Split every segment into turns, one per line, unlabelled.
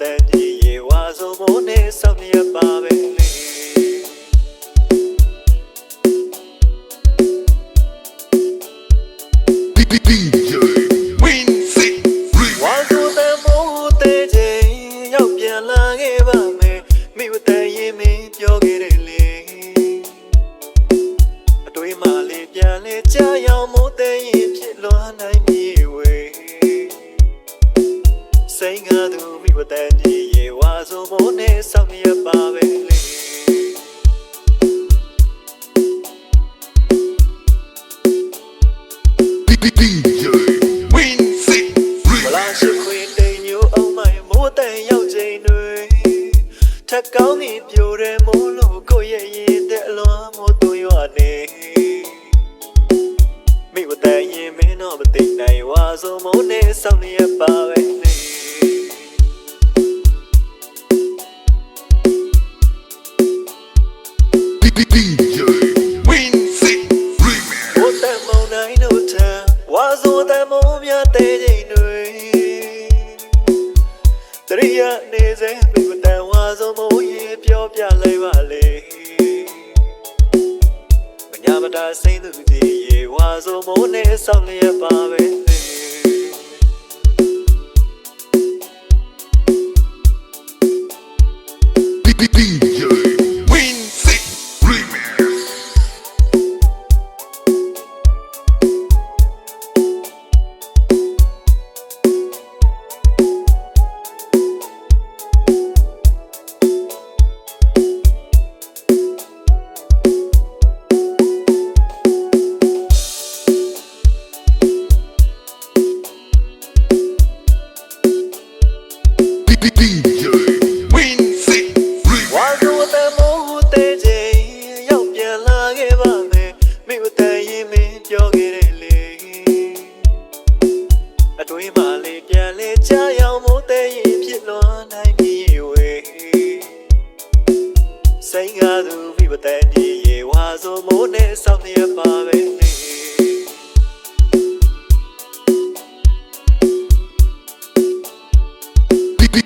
တန်ပြေရေဝါဆိုမိုးနဲ့ဆောက်နေရပါပဲလေ
DJ Wincy Free
ဝါဆိုတဲ့မိုးတဲ့ချိန်ရောက်ပြန်လာခဲ့ပါမယ်မိမတန်ရင်မင်းပြောခဲ့တယ်လေအတွေးမှလေးပြန်လေကြာရောက်မိုးတဲ့ရင်ဖြစ်လွန်နိုင်
DJ Wincy Free
ဝလာရှိခွေတိမ်ညိုအောင်မိုင်မိုးတန်ရောက်ချိန်တွေထက်ကောင်းနေပြိုတယ်မိုးလို့ကိုယ့်ရဲ့ရင်တဲ့အလွန်မိုးသွရွာနေမိမတန်ရင်မင်းတော့မသိနိုင်ဝါဆိုမိုးနဲ့ဆောက်နေရပါပဲလေ
DJ
တရိယာနေစေမိမတန်ဝါဆိုမိုးရေပြောပြလိုက်ပါလေမညာမတာစိမ့်သူကြီးရေဝါဆိုမိုးနဲ့ဆောက်လျက်ပါပဲလေ
DJ Wincy
ကြာရောက်မိုးတဲ့ရင်ဖြစ်လွန်နိုင်ပြီဝေစိန်ကားသူမိမတန်ကြီးရေဝါဆိုမိုးနဲ့ဆောက်နေရပါပဲလေ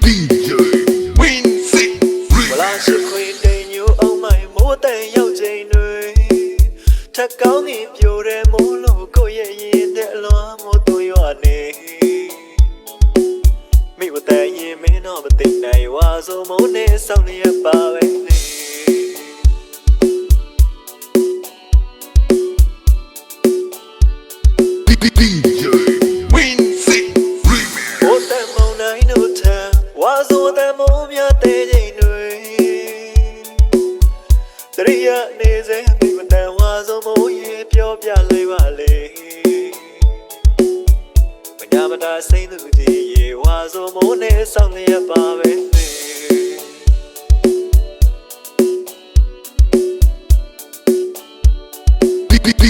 DJ Wincy Free
ဝလာရှိခွေတိမ်ညိုအောင်မိုင်မိုးတန်ရောက်ချိန်တွေထက်ကောင်းနေပြိုတယ်မိုးလို့ကိုယ့်ရဲ့ တော့မသိနိုင်ဝါဆိုမိုးနဲ့ဆောင်းနေရပါပဲလေ
DJ Wincy Free
ဘိုးတန်မောင်နိုင်တို့ထံဝါဆိုတန်မိုးများတဲ့ချိန်တွေတရိယာနေ စိမ့်သူကြီးရေဝါဆိုမိုးနဲ့ဆောင်းနေရပါပဲလေ
DJ